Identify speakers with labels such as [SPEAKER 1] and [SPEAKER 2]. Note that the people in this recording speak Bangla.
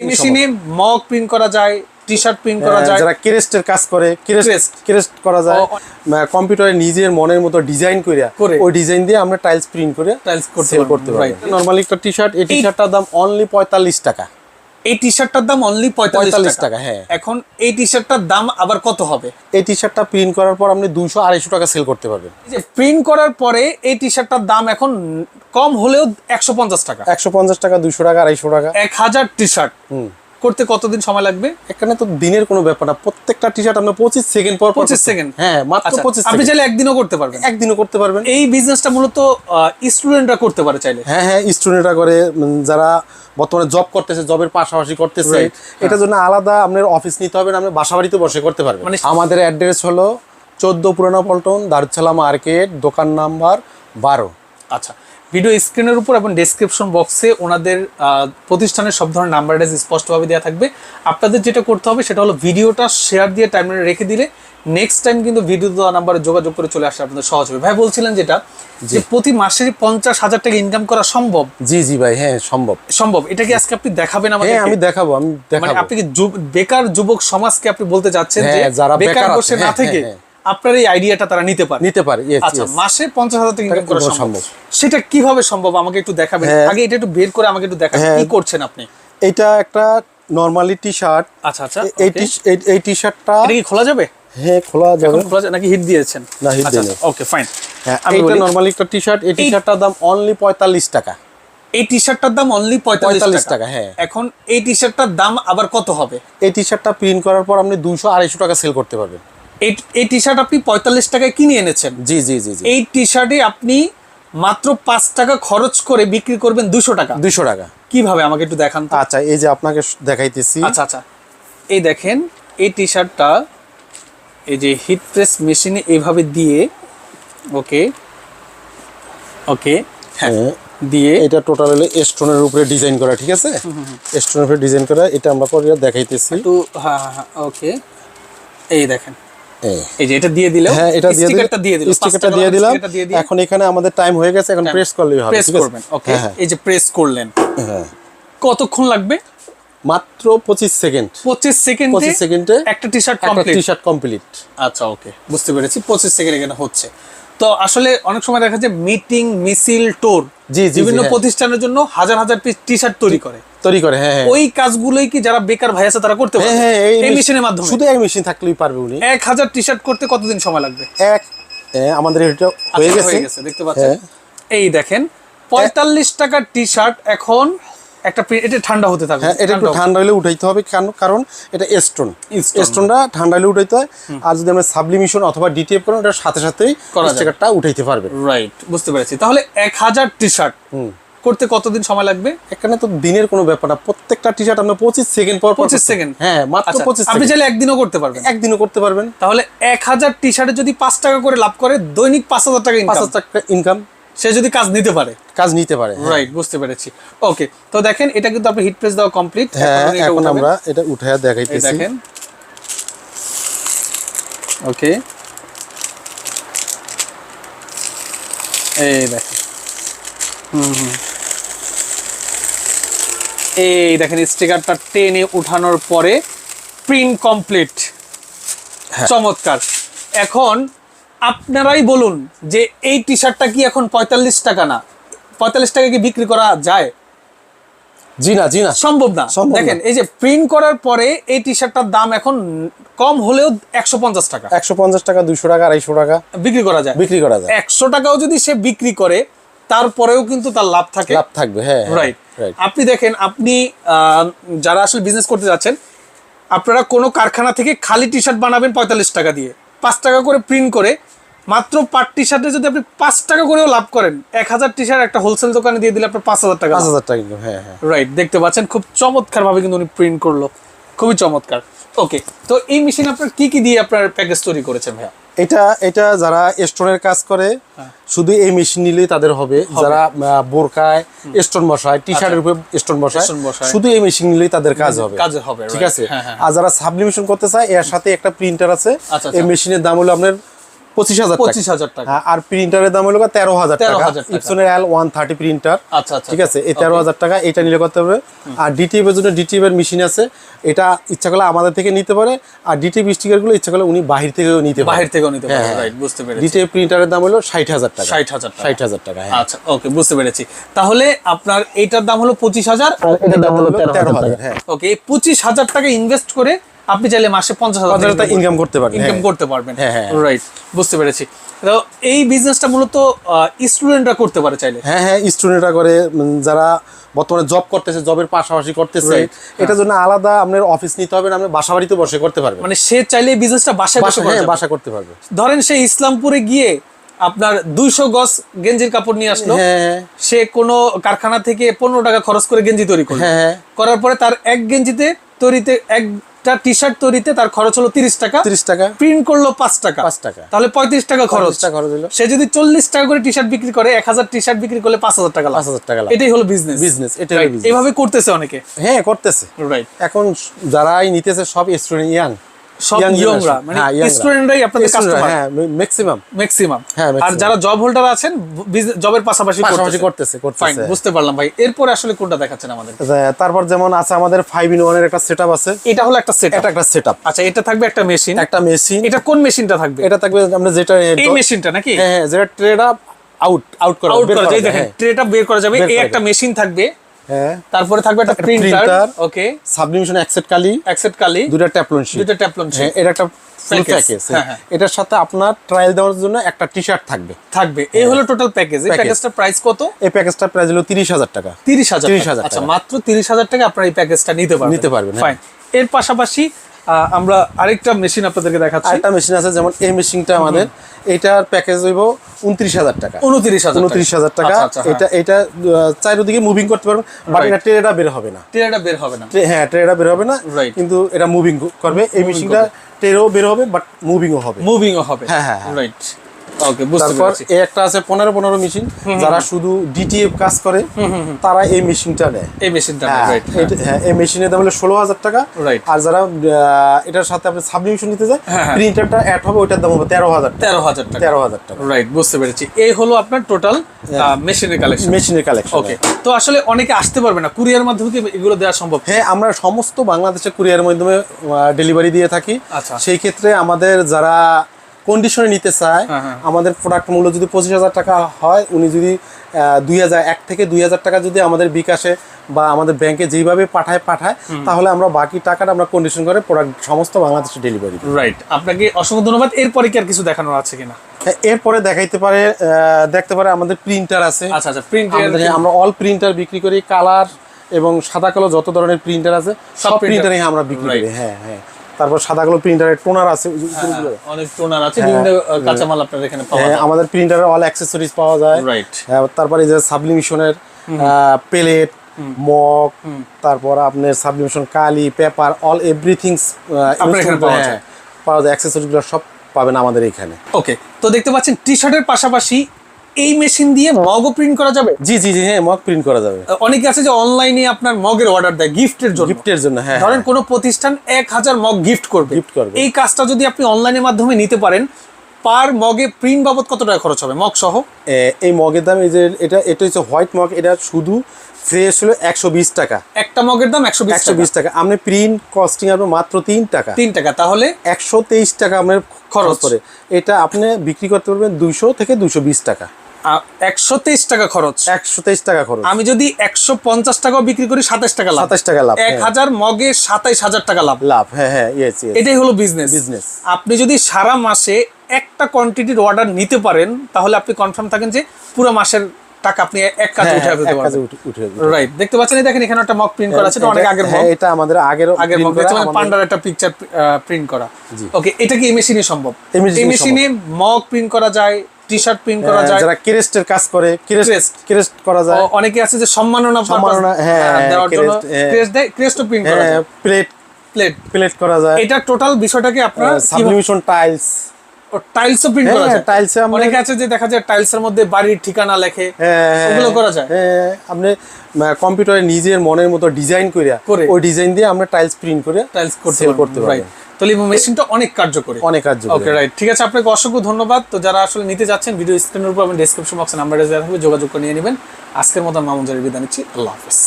[SPEAKER 1] মেশিনে মগ প্রিন্ট করা যায় টি শার্ট প্রিন্ট করা যায়।
[SPEAKER 2] যারা ক্রেস্টের কাজ করে। ক্রেস্ট ক্রেস্ট করা যায়। কম্পিউটারে নিজের মনের মতো ডিজাইন করে। ওই ডিজাইন দিয়ে আমরা টাইলস প্রিন্ট করে
[SPEAKER 1] টাইলস
[SPEAKER 2] সেল করতে পারি নরমালি একটা টি শার্ট এই টি শার্টটার দাম অনলি পঁয়তাল্লিশ টাকা।
[SPEAKER 1] এই টি শার্টটার দাম অনলি পঁয়তাল্লিশ টাকা।
[SPEAKER 2] হ্যাঁ।
[SPEAKER 1] এখন এই টি শার্টটার দাম আবার কত হবে?
[SPEAKER 2] এই টি শার্টটা প্রিন্ট করার পর আপনি দুইশো আড়াইশো টাকা সেল করতে পারবেন।
[SPEAKER 1] যে প্রিন্ট করার পরে এই টি শার্টটার দাম এখন কম হলেও একশো পঞ্চাশ টাকা।
[SPEAKER 2] একশো পঞ্চাশ টাকা দুইশো টাকা আড়াইশো টাকা।
[SPEAKER 1] এক হাজার টি শার্ট করতে কতদিন সময় লাগবে?
[SPEAKER 2] এখানে তো দিনের কোনো ব্যাপার না। প্রত্যেকটা টি শার্ট আপনার পঁচিশ সেকেন্ড পর
[SPEAKER 1] পঁচিশ সেকেন্ড
[SPEAKER 2] হ্যাঁ মাত্র
[SPEAKER 1] আচ্ছা,
[SPEAKER 2] পঁচিশ
[SPEAKER 1] আপনি চাইলে একদিনও করতে পারবেন।
[SPEAKER 2] একদিনও করতে পারবেন।
[SPEAKER 1] এই বিজনেসটা মূলত স্টুডেন্টরা করতে পারে চাইলে।
[SPEAKER 2] হ্যাঁ হ্যাঁ স্টুডেন্টরা করে যারা বর্তমানে জব করতেছে জবের পাশাপাশি করতেছে এটার জন্য আলাদা আপনার অফিস নিতে হবে না আপনি বাসা বাড়িতে বসে করতে পারবেন।
[SPEAKER 1] মানে-
[SPEAKER 2] আমাদের অ্যাড্রেস হলো চোদ্দ পুরানো পল্টন দারুসালাম মার্কেট দোকান নাম্বার বারো।
[SPEAKER 1] আচ্ছা ভিডিও স্ক্রিনের উপর এবং ডেসক্রিপশন বক্সে ওনাদের প্রতিষ্ঠানের সব ধরনের নাম্বার অ্যাড্রেস স্পষ্টভাবে দেওয়া থাকবে। আপনাদের যেটা করতে হবে সেটা হলো ভিডিওটা শেয়ার দিয়ে টাইমলাইনে রেখে দিলে নেক্সট টাইম কিন্তু ভিডিও দেওয়া নাম্বারে যোগাযোগ করে চলে আসলে আপনাদের সহজ হবে। ভাই বলছিলেন যেটা যে প্রতি মাসে পঞ্চাশ হাজার টাকা ইনকাম করা সম্ভব?
[SPEAKER 2] জি জি ভাই হ্যাঁ সম্ভব।
[SPEAKER 1] সম্ভব। এটা কি আজকে আপনি দেখাবেন
[SPEAKER 2] আমাকে
[SPEAKER 1] আমাদের
[SPEAKER 2] আমি দেখাবো আমি
[SPEAKER 1] মানে
[SPEAKER 2] দেখাবো।
[SPEAKER 1] আপনি কি বেকার যুবক সমাজকে আপনি বলতে চাচ্ছেন যে
[SPEAKER 2] হ্যাঁ, যারা
[SPEAKER 1] বেকার বসে না
[SPEAKER 2] হ্যাঁ,
[SPEAKER 1] থেকে?
[SPEAKER 2] হ্যাঁ,
[SPEAKER 1] আপনার এই আইডিয়াটা তারা নিতে পারে।
[SPEAKER 2] নিতে পারি
[SPEAKER 1] আচ্ছা মাসে পঞ্চাশ হাজার টাকা ইনকাম করা
[SPEAKER 2] সম্ভব।
[SPEAKER 1] সেটা কীভাবে সম্ভব? আমাকে একটু দেখাবেন।
[SPEAKER 2] হ্যাঁ।
[SPEAKER 1] আগে এটা একটু বের করে আমাকে একটু দেখাবেন।
[SPEAKER 2] হ্যাঁ।
[SPEAKER 1] কি করছেন আপনি?
[SPEAKER 2] এটা একটা নর্মালি টি শার্ট
[SPEAKER 1] আচ্ছা আচ্ছা
[SPEAKER 2] এই টি- এই- এই টি শার্টটা
[SPEAKER 1] এটা কি খোলা যাবে?
[SPEAKER 2] হ্যাঁ খোলা যাবে।
[SPEAKER 1] খোলা যাবে নাকি হিট দিয়েছেন?
[SPEAKER 2] না,
[SPEAKER 1] আচ্ছা
[SPEAKER 2] দিইনি।
[SPEAKER 1] ওকে ফাইন
[SPEAKER 2] হ্যাঁ
[SPEAKER 1] বলি,
[SPEAKER 2] নর্মালি একটা টি শার্ট এই টি শার্টটার দাম অনলি পঁয়তাল্লিশ টাকা।
[SPEAKER 1] এই টি শার্টটার দাম অনলি পঁয়তাল্লিশ
[SPEAKER 2] 45
[SPEAKER 1] টাকা।
[SPEAKER 2] হ্যাঁ।
[SPEAKER 1] এখন এই টি শার্টটার দাম আবার কত হবে?
[SPEAKER 2] এই টি শার্টটা প্রিন্ট করার পর আপনি দুইশো আড়াইশো টাকা সেল করতে পারবেন।
[SPEAKER 1] এই টি শার্ট আপনি পঁয়তাল্লিশ টাকায় কিনে এনেছেন।
[SPEAKER 2] জি জি জি
[SPEAKER 1] এই টি শার্টে আপনি মাত্র পাঁচ টাকা খরচ করে বিক্রি করবেন দুশো টাকা।
[SPEAKER 2] দুশো টাকা।
[SPEAKER 1] কীভাবে? আমাকে একটু দেখান তো।
[SPEAKER 2] আচ্ছা এই যে আপনাকে দেখাইতেছি।
[SPEAKER 1] আচ্ছা আচ্ছা। এই দেখেন এই টি শার্টটা এই যে হিট প্রেস মেশিনে এভাবে দিয়ে ওকে ওকে হ্যাঁ
[SPEAKER 2] হ্যাঁ,
[SPEAKER 1] দিয়ে
[SPEAKER 2] এটা টোটাল হলো স্টোনের উপরে ডিজাইন করা ঠিক আছে? স্টোনের উপরে ডিজাইন করা এটা আমরা পরে দেখাইতেছি।
[SPEAKER 1] একটু হ্যাঁ হ্যাঁ হ্যাঁ ওকে এই দেখেন।
[SPEAKER 2] এই।
[SPEAKER 1] এই যে এটা দিয়ে দিলাম
[SPEAKER 2] হ্যাঁ এটা দিয়ে
[SPEAKER 1] স্টিকারটা দিয়ে দিলাম।
[SPEAKER 2] স্টিকারটা দিয়ে দিলাম এখন এখানে আমাদের টাইম হয়ে গেছে এখন প্রেস করলেই হবে
[SPEAKER 1] প্রেস করবেন ওকে
[SPEAKER 2] হ্যাঁ, হ্যাঁ,
[SPEAKER 1] এই যে প্রেস করলেন।
[SPEAKER 2] হ্যাঁ।
[SPEAKER 1] কতক্ষণ লাগবে?
[SPEAKER 2] মাত্র পঁচিশ সেকেন্ড
[SPEAKER 1] পঁচিশ সেকেন্ডে
[SPEAKER 2] পঁচিশ সেকেন্ডে
[SPEAKER 1] একটা T shirt complete
[SPEAKER 2] T shirt complete
[SPEAKER 1] আচ্ছা ওকে বুঝতে পেরেছি পঁচিশ সেকেন্ড এখানে হচ্ছে। তো আসলে অনেক সময় দেখা যায় মিটিং মিছিল টোর
[SPEAKER 2] জি,
[SPEAKER 1] বিভিন্ন। প্রতিষ্ঠানের জন্য হাজার হাজার পিস টি শার্ট তৈরি করে।
[SPEAKER 2] তৈরি করে হ্যাঁ হ্যাঁ।
[SPEAKER 1] ওই কাজগুলোই কি যারা বেকার ভাই আছে তারা করতে পারে
[SPEAKER 2] হ্যাঁ হ্যাঁ
[SPEAKER 1] এই মেশিনের মাধ্যমে।
[SPEAKER 2] শুধু এই মেশিন থাকলেই পারবে উনি।
[SPEAKER 1] এক হাজার টি শার্ট করতে কতদিন সময় লাগবে?
[SPEAKER 2] এক আমাদের এটা হয়ে
[SPEAKER 1] আচ্ছা,
[SPEAKER 2] গেছে।
[SPEAKER 1] দেখতে পাচ্ছেন।
[SPEAKER 2] হ্যাঁ।
[SPEAKER 1] এই দেখেন পঁয়তাল্লিশ টাকার টি শার্ট এখন একটা এটা ঠান্ডা হতে থাকবে
[SPEAKER 2] হ্যাঁ এটা একটু
[SPEAKER 1] ঠান্ডা
[SPEAKER 2] হলে উঠাইতে হবে কারণ কারণ এটা স্টোন। স্টোনটা ঠান্ডা হলে উঠাইতে হয় আর যদি আমরা সাবলিমিশন অথবা ডিটিএফ করেন ওটার সাথে সাথেই
[SPEAKER 1] করা
[SPEAKER 2] স্টিকারটা উঠাইতে পারবেন
[SPEAKER 1] রাইট বুঝতে পেরেছি। তাহলে এক হাজার টি শার্ট করতে কতদিন সময় লাগবে?
[SPEAKER 2] এখানে তো দিনের কোনো ব্যাপার না। প্রত্যেকটা টি শার্ট আমরা পঁচিশ সেকেন্ড পর
[SPEAKER 1] পঁচিশ সেকেন্ড
[SPEAKER 2] হ্যাঁ মাত্র
[SPEAKER 1] আচ্ছা
[SPEAKER 2] পঁচিশ
[SPEAKER 1] আপনি চাইলে একদিনও করতে পারবেন।
[SPEAKER 2] একদিনও করতে পারবেন।
[SPEAKER 1] তাহলে এক হাজার টি শার্টে যদি পাঁচ টাকা করে লাভ করে দৈনিক পাঁচ হাজার টাকা
[SPEAKER 2] পাঁচ হাজার টাকা ইনকাম
[SPEAKER 1] সে যদি কাজ নিতে পারে।
[SPEAKER 2] কাজ নিতে পারে হ্যাঁ।
[SPEAKER 1] রাইট বুঝতে পেরেছি। ওকে তো দেখেন এটা কিন্তু আপনি হিট প্রেস দেওয়া কমপ্লিট
[SPEAKER 2] হ্যাঁ এখন আমরা এটা উঠে দেখাইতেছি।
[SPEAKER 1] দেখেন। ওকে এই দেখেন। হুম হুম। এই দেখেন স্টিকারটা টেনে উঠানোর পরে প্রিন্ট কমপ্লিট
[SPEAKER 2] হ্যাঁ।
[SPEAKER 1] চমৎকার। এখন আপনারাই বলুন যে এই টি শার্টটা কি এখন পঁয়তাল্লিশ টাকা না? পঁয়তাল্লিশ টাকা কি বিক্রি করা যায়?
[SPEAKER 2] জি না জি না।
[SPEAKER 1] সম্ভব না। দেখেন এই যে প্রিন্ট করার পরে এই টি শার্টটার দাম এখন কম হলেও একশো পঞ্চাশ টাকা।
[SPEAKER 2] একশো পঞ্চাশ টাকা দুইশো টাকা আড়াইশো টাকা
[SPEAKER 1] বিক্রি করা যায়।
[SPEAKER 2] বিক্রি করা যায়।
[SPEAKER 1] একশো টাকাও যদি সে বিক্রি করে তারপরেও কিন্তু তার লাভ থাকে।
[SPEAKER 2] লাভ থাকবে হ্যাঁ
[SPEAKER 1] রাইট
[SPEAKER 2] রাইট
[SPEAKER 1] আপনি দেখেন আপনি যারা আসলে বিজনেস করতে যাচ্ছেন আপনারা কোনো কারখানা থেকে খালি টি শার্ট বানাবেন পঁয়তাল্লিশ টাকা দিয়ে। পাঁচ টাকা করে প্রিন্ট করে মাত্র পার টি শার্টে যদি আপনি পাঁচ টাকা করেও লাভ করেন এক হাজার টি শার্ট একটা হোলসেল দোকানে দিয়ে দিলে আপনার পাঁচ হাজার টাকা
[SPEAKER 2] পাঁচ হাজার টাকা হ্যাঁ হ্যাঁ।
[SPEAKER 1] রাইট দেখতে পাচ্ছেন খুব চমৎকার ভাবে কিন্তু উনি প্রিন্ট করল। খুবই চমৎকার। ওকে তো এই মেশিন আপনার কি কি দিয়ে আপনার প্যাকেজ তৈরি করেছেন ভাইয়া?
[SPEAKER 2] এটা এটা যারা স্টোনের কাজ করে
[SPEAKER 1] হ্যাঁ।
[SPEAKER 2] শুধু এই মেশিন নিলেই তাদের হবে যারা বোরকায় স্টোন বসায় টি শার্টের উপরে স্টোন বসায়
[SPEAKER 1] আচ্ছা।
[SPEAKER 2] শুধু এই মেশিন নিলেই তাদের কাজ হবে
[SPEAKER 1] কাজ হবে,
[SPEAKER 2] ঠিক আছে
[SPEAKER 1] হ্যাঁ, হ্যাঁ।
[SPEAKER 2] আর যারা সাবলিমিশন করতে চায় এর সাথে একটা প্রিন্টার আছে
[SPEAKER 1] আচ্ছা,
[SPEAKER 2] এই
[SPEAKER 1] আচ্ছা।
[SPEAKER 2] মেশিনের দাম হলো আপনার পঁচিশ হাজার
[SPEAKER 1] পঁচিশ হাজার টাকা।
[SPEAKER 2] হ্যাঁ, আর প্রিন্টারের দাম হলো তেরো হাজার টাকা। ইপসনের এল ওয়ান থার্টি প্রিন্টার
[SPEAKER 1] আচ্ছা আচ্ছা
[SPEAKER 2] ঠিক আছে? এই তেরো হাজার টাকা এটা নিলে করতে হবে? আর ডিটিএফ এর জন্য ডিটিএফ এর মেশিন আছে। এটা ইচ্ছা করলে আমাদের থেকে নিতে পারে। আর ডিটিএফ স্টিকারগুলো ইচ্ছা করলে উনি বাহির থেকেও নিতে পারে।
[SPEAKER 1] বাহির থেকেও নিতে
[SPEAKER 2] হ্যাঁ,
[SPEAKER 1] রাইট বুঝতে পেরেছি।
[SPEAKER 2] ডিটিএফ প্রিন্টারের দাম হলো ষাট হাজার টাকা।
[SPEAKER 1] ষাট হাজার
[SPEAKER 2] ষাট হাজার টাকা হ্যাঁ।
[SPEAKER 1] আচ্ছা ওকে বুঝতে পেরেছি। তাহলে আপনার এইটার দাম হলো পঁচিশ হাজার
[SPEAKER 2] এটার দাম হলো তেরো হাজার হ্যাঁ।
[SPEAKER 1] ওকে পঁচিশ হাজার টাকা ইনভেস্ট করে আপনি চাইলে মাসে পঞ্চাশ
[SPEAKER 2] হাজার ইনকাম করতে পারবেন।
[SPEAKER 1] ইনকাম
[SPEAKER 2] হ্যাঁ।
[SPEAKER 1] করতে পারবেন।
[SPEAKER 2] হ্যাঁ, হ্যাঁ।
[SPEAKER 1] রাইট বুঝতে পেরেছি। তো এই বিজনেসটা মূলত স্টুডেন্টরা করতে পারে চাইলে।
[SPEAKER 2] হ্যাঁ হ্যাঁ স্টুডেন্টরা করে যারা বর্তমানে জব করতেছে জবের পাশাপাশি করতেছে এটার জন্য আলাদা আপনার অফিস নিতে হবে না আপনি বাসা বাড়িতে বসে করতে পারবেন।
[SPEAKER 1] মানে সে চাইলে এই বিজনেসটা বাসায় বসে
[SPEAKER 2] বাসা
[SPEAKER 1] করা
[SPEAKER 2] হ্যাঁ বাসা করতে পারবে।
[SPEAKER 1] ধরেন সে ইসলামপুরে গিয়ে আপনার দুইশো গজ গেঞ্জির কাপড় নিয়ে আসলো।
[SPEAKER 2] হ্যাঁ
[SPEAKER 1] সে কোনো কারখানা থেকে পনেরো টাকা খরচ করে গেঞ্জি তৈরি করল।
[SPEAKER 2] হ্যাঁ হ্যাঁ।
[SPEAKER 1] করার পরে তার এক গেঞ্জিতে তৈরিতে একটা টি শার্ট তৈরিতে তার খরচ হলো তিরিশ টাকা।
[SPEAKER 2] তিরিশ টাকা।
[SPEAKER 1] প্রিন্ট করল পাঁচ টাকা।
[SPEAKER 2] পাঁচ টাকা।
[SPEAKER 1] তাহলে পঁয়ত্রিশ টাকা খরচ।
[SPEAKER 2] খরচটা খরচ হলো।
[SPEAKER 1] সে যদি চল্লিশ টাকা করে টি শার্ট বিক্রি করে এক হাজার টি শার্ট বিক্রি করলে পাঁচ হাজার টাকা
[SPEAKER 2] পাঁচ হাজার টাকা
[SPEAKER 1] এটাই হলো বিজনেস
[SPEAKER 2] বিজনেস এটাই এভাবে
[SPEAKER 1] এইভাবে করতেছে অনেকে।
[SPEAKER 2] হ্যাঁ করতেছে।
[SPEAKER 1] রাইট
[SPEAKER 2] এখন যারাই নিতেছে সব স্টুডেন্ট ইয়াং
[SPEAKER 1] সব ইয়ংরা মানে স্টুডেন্টরাই আপনাদের কাস্টমার
[SPEAKER 2] হ্যাঁ ম্যাক্সিমাম
[SPEAKER 1] ম্যাক্সিমাম
[SPEAKER 2] হ্যাঁ,
[SPEAKER 1] আর যারা জব হোল্ডার আছেন জবের পাশাপাশি
[SPEAKER 2] পাশাপাশি করতেছে।
[SPEAKER 1] ফাইন বুঝতে পারলাম ভাই। এরপরে আসলে কোনটা দেখাচ্ছেন আমাদের?
[SPEAKER 2] তারপর যেমন আছে আমাদের ফাইভ ইন ওয়ানের একটা সেট আছে।
[SPEAKER 1] এটা হলো একটা সেট
[SPEAKER 2] এটা একটা সেট
[SPEAKER 1] আচ্ছা এটা থাকবে একটা মেশিন
[SPEAKER 2] একটা মেশিন
[SPEAKER 1] এটা কোন মেশিনটা থাকবে?
[SPEAKER 2] এটা থাকবে আমরা যেটা
[SPEAKER 1] এই মেশিনটা নাকি?
[SPEAKER 2] হ্যাঁ হ্যাঁ যেটা ট্রেড আপ আউট আউট করা
[SPEAKER 1] আউট
[SPEAKER 2] বের
[SPEAKER 1] করা যায়
[SPEAKER 2] যায়,
[SPEAKER 1] দেখেন
[SPEAKER 2] হ্যাঁ।
[SPEAKER 1] ট্রেটা বের করা যাবে এই একটা মেশিন থাকবে।
[SPEAKER 2] হ্যাঁ।
[SPEAKER 1] তারপরে থাকবে একটা
[SPEAKER 2] একটা
[SPEAKER 1] প্রিন্টার ওকে
[SPEAKER 2] সাবলিমেশন অ্যাকসেপ্ট কালি
[SPEAKER 1] অ্যাকসেপ্ট কালি
[SPEAKER 2] দুটো ট্যাপলন শিট
[SPEAKER 1] দুটো ট্যাপলন
[SPEAKER 2] হ্যাঁ এটা একটা ফুল প্যাকেজ
[SPEAKER 1] হ্যাঁ, হ্যাঁ।
[SPEAKER 2] এটার সাথে আপনার ট্রায়াল দেওয়ার জন্য একটা টি শার্ট থাকবে।
[SPEAKER 1] থাকবে এই হলো টোটাল প্যাকেজ এই প্যাকেজটার প্রাইস কত?
[SPEAKER 2] এই প্যাকেজটার প্রাইস হলো তিরিশ হাজার টাকা।
[SPEAKER 1] তিরিশ হাজার
[SPEAKER 2] 30,000
[SPEAKER 1] আচ্ছা মাত্র তিরিশ হাজার টাকা আপনারা এই প্যাকেজটা নিতে পারবেন।
[SPEAKER 2] নিতে পারবেন।
[SPEAKER 1] ফাইন এর পাশাপাশি আমরা আরেকটা মেশিন আপনাদেরকে দেখাচ্ছি।
[SPEAKER 2] আরেকটা মেশিন আছে যেমন এই মেশিনটা আমাদের। এটার প্যাকেজ হইব উনত্রিশ হাজার টাকা।
[SPEAKER 1] উনত্রিশ হাজার
[SPEAKER 2] উনত্রিশ হাজার টাকা।
[SPEAKER 1] আচ্ছা, আচ্ছা, হ্যাঁ।
[SPEAKER 2] এটা এটা চারিদিকে মুভিং করতে পারবে বাট এটা ট্রেটা বের হবে না।
[SPEAKER 1] ট্রেটা বের হবে না।
[SPEAKER 2] হ্যাঁ ট্রেটা বের হবে না কিন্তু এটা মুভিং করবে। এই মেশিনটা ট্রেও বের হবে বাট মুভিংও হবে।
[SPEAKER 1] মুভিংও হবে।
[SPEAKER 2] হ্যাঁ, হ্যাঁ, হ্যাঁ।
[SPEAKER 1] রাইট বুঝতে
[SPEAKER 2] তারপর এই একটা আছে পনেরো পনেরো মেশিন। যারা শুধু ডিটিএফ কাজ করে তারা এই মেশিনটা নেয়।
[SPEAKER 1] এই মেশিনটা
[SPEAKER 2] হ্যাঁ,
[SPEAKER 1] রাইট
[SPEAKER 2] হ্যাঁ, এই মেশিনের দাম হলো ষোলো হাজার টাকা. আর যারা এটার সাথে আপনি সাবমিশন নিতে যায়
[SPEAKER 1] হ্যাঁ, হ্যাঁ।
[SPEAKER 2] প্রিন্টারটা অ্যাড হবে ওইটার দাম হবে তেরো হাজার
[SPEAKER 1] তেরো হাজার টাকা।
[SPEAKER 2] তেরো হাজার টাকা।
[SPEAKER 1] রাইট বুঝতে পেরেছি। এই হলো আপনার টোটাল মেশিনের কালেকশন
[SPEAKER 2] মেশিনের কালেকশন
[SPEAKER 1] ওকে তো আসলে অনেকে আসতে পারবে না। কুরিয়ার মাধ্যমে কি এগুলো দেওয়া সম্ভব?
[SPEAKER 2] হ্যাঁ আমরা সমস্ত বাংলাদেশে কুরিয়ার মাধ্যমে ডেলিভারি দিয়ে থাকি।
[SPEAKER 1] আচ্ছা।
[SPEAKER 2] সেই ক্ষেত্রে আমাদের যারা কন্ডিশনে নিতে চায়
[SPEAKER 1] হ্যাঁ, হ্যাঁ।
[SPEAKER 2] আমাদের প্রোডাক্ট মূল্য যদি পঁচিশ হাজার টাকা হয় উনি যদি দুই হাজার এক থেকে দুই হাজার টাকা যদি আমাদের বিকাশে বা আমাদের ব্যাংকে যেইভাবে পাঠায় পাঠায় তাহলে আমরা বাকি টাকাটা আমরা কন্ডিশন করে প্রোডাক্ট সমস্ত বাংলাদেশে ডেলিভারি
[SPEAKER 1] রাইট আপনাকে অসংখ্য ধন্যবাদ। এরপরে কি আর কিছু দেখানো আছে কিনা?
[SPEAKER 2] হ্যাঁ, এরপরে দেখাইতে পারে দেখতে পারে আমাদের প্রিন্টার আছে।
[SPEAKER 1] আচ্ছা আচ্ছা প্রিন্টের
[SPEAKER 2] আমরা অল প্রিন্টার বিক্রি করি কালার এবং সাদা কালো যত ধরনের প্রিন্টার আছে সব প্রিন্টারই আমরা বিক্রি করি। হ্যাঁ হ্যাঁ। তারপর সাদা কালো প্রিন্টারের টোনার আছে ওই যে উপরগুলো।
[SPEAKER 1] অনেক টোনার আছে বিভিন্ন কাঁচামাল আপনার এখানে পাওয়া
[SPEAKER 2] হ্যাঁ
[SPEAKER 1] যায়।
[SPEAKER 2] আমাদের প্রিন্টারের অল অ্যাক্সেসরিজ পাওয়া যায়।
[SPEAKER 1] রাইট
[SPEAKER 2] হ্যাঁ, তারপরে এই যে সাবলিমিশনের প্লেট মগ তারপর আপনার সাবলিমিশন কালি পেপার অল এভরিথিং
[SPEAKER 1] পাওয়া যায়।
[SPEAKER 2] পাওয়া যায় অ্যাক্সেসরিজগুলো সব পাবেন আমাদের এখানে।
[SPEAKER 1] ওকে তো দেখতে পাচ্ছেন টি শার্টের পাশাপাশি এই মেশিন দিয়ে মগও প্রিন্ট করা যাবে?
[SPEAKER 2] জি জি জি হ্যাঁ মগ প্রিন্ট করা যাবে।
[SPEAKER 1] অনেকে আছে যে অনলাইনে আপনার মগের অর্ডার দেয় গিফটের জন্য।
[SPEAKER 2] গিফটের জন্য হ্যাঁ
[SPEAKER 1] ধরেন কোনো প্রতিষ্ঠান এক হাজার মগ গিফট করবে।
[SPEAKER 2] গিফট করবে।
[SPEAKER 1] এই কাজটা যদি আপনি অনলাইনের মাধ্যমে নিতে পারেন পার মগে প্রিন্ট বাবদ কত টাকা খরচ হবে? মগ সহ?
[SPEAKER 2] এই মগের দাম এই যে এটা এটা হচ্ছে হোয়াইট মগ এটা শুধু ফ্রেশ হলো একশো বিশ টাকা।
[SPEAKER 1] একটা মগের দাম একশো
[SPEAKER 2] একশো বিশ টাকা। আপনি প্রিন্ট কস্টিং আপনার মাত্র তিন টাকা।
[SPEAKER 1] তিন টাকা তাহলে?
[SPEAKER 2] একশো তেইশ টাকা আপনার খরচ করে এটা আপনি বিক্রি করতে পারবেন দুইশো থেকে দুইশো বিশ টাকা।
[SPEAKER 1] একশো তেইশ টাকা খরচ।
[SPEAKER 2] একশো তেইশ টাকা খরচ।
[SPEAKER 1] আমি যদি একশো পঞ্চাশ টাকাও বিক্রি করি সাতাশ টাকা লাভ।
[SPEAKER 2] সাতাশ টাকা লাভ
[SPEAKER 1] এক
[SPEAKER 2] হ্যাঁ।
[SPEAKER 1] হাজার মগে সাতাইশ হাজার টাকা লাভ।
[SPEAKER 2] লাভ হ্যাঁ হ্যাঁ
[SPEAKER 1] এটাই হলো বিজনেস
[SPEAKER 2] Business।
[SPEAKER 1] আপনি যদি সারা মাসে একটা কোয়ান্টিটির অর্ডার নিতে পারেন তাহলে আপনি কনফার্ম থাকেন যে পুরো মাসের টাকা আপনি এক কাজে উঠে ফেলতে পারবেন। রাইট দেখতে পাচ্ছেন দেখেন এখানে একটা মক প্রিন্ট করা আছে এটা অনেক আগের মক
[SPEAKER 2] এটা আমাদের আগের
[SPEAKER 1] আগের মক পান্ডার একটা পিকচার প্রিন্ট করা। ওকে এটা কি এই মেশিনে সম্ভব?
[SPEAKER 2] এই
[SPEAKER 1] মেশিনে মক প্রিন্ট করা যায় টি শার্ট প্রিন্ট করা যায়।
[SPEAKER 2] যারা ক্রেস্টের কাজ করে ক্রেস্ট ক্রেস্ট করা যায়।
[SPEAKER 1] অনেকে আছে যে সম্মাননা
[SPEAKER 2] সম্মাননা, হ্যাঁ,
[SPEAKER 1] দেওয়ার জন্য
[SPEAKER 2] হ্যাঁ।
[SPEAKER 1] ক্রেস্ট দেয় ক্রেস্টও প্রিন্ট করা
[SPEAKER 2] হ্যাঁ
[SPEAKER 1] যায়।
[SPEAKER 2] প্লেট
[SPEAKER 1] প্লেট
[SPEAKER 2] প্লেট করা যায়।
[SPEAKER 1] এটা টোটাল বিষয়টাকে আপনার
[SPEAKER 2] সাবলিমিশন টাইলস
[SPEAKER 1] টাইলসও প্রিন্ট করা
[SPEAKER 2] হ্যাঁ,
[SPEAKER 1] যায়।
[SPEAKER 2] tiles
[SPEAKER 1] অনেকে আছে যে দেখা যায় টাইলসের মধ্যে বাড়ির ঠিকানা লেখে
[SPEAKER 2] হ্যাঁ,
[SPEAKER 1] ওগুলো করা যায়।
[SPEAKER 2] হ্যাঁ আপনি কম্পিউটারে নিজের মনের মতো ডিজাইন করে। ওই ডিজাইন দিয়ে আমরা টাইলস প্রিন্ট করে
[SPEAKER 1] টাইলস করতে right. তাহলে মেশিনটা অনেক কার্যকরী।
[SPEAKER 2] অনেক
[SPEAKER 1] ওকে রাইট ঠিক আছে আপনাকে অসংখ্য ধন্যবাদ। তো যারা আসলে নিতে যাচ্ছেন ভিডিও স্ক্রিনের উপর আমি ডেসক্রিপশন বক্সে নাম্বার দেওয়া থাকবে যোগাযোগ করে নিয়ে নেবেন। আজকের মতো মামুন জারি বিদায় নিচ্ছি। আল্লাহ হাফেজ।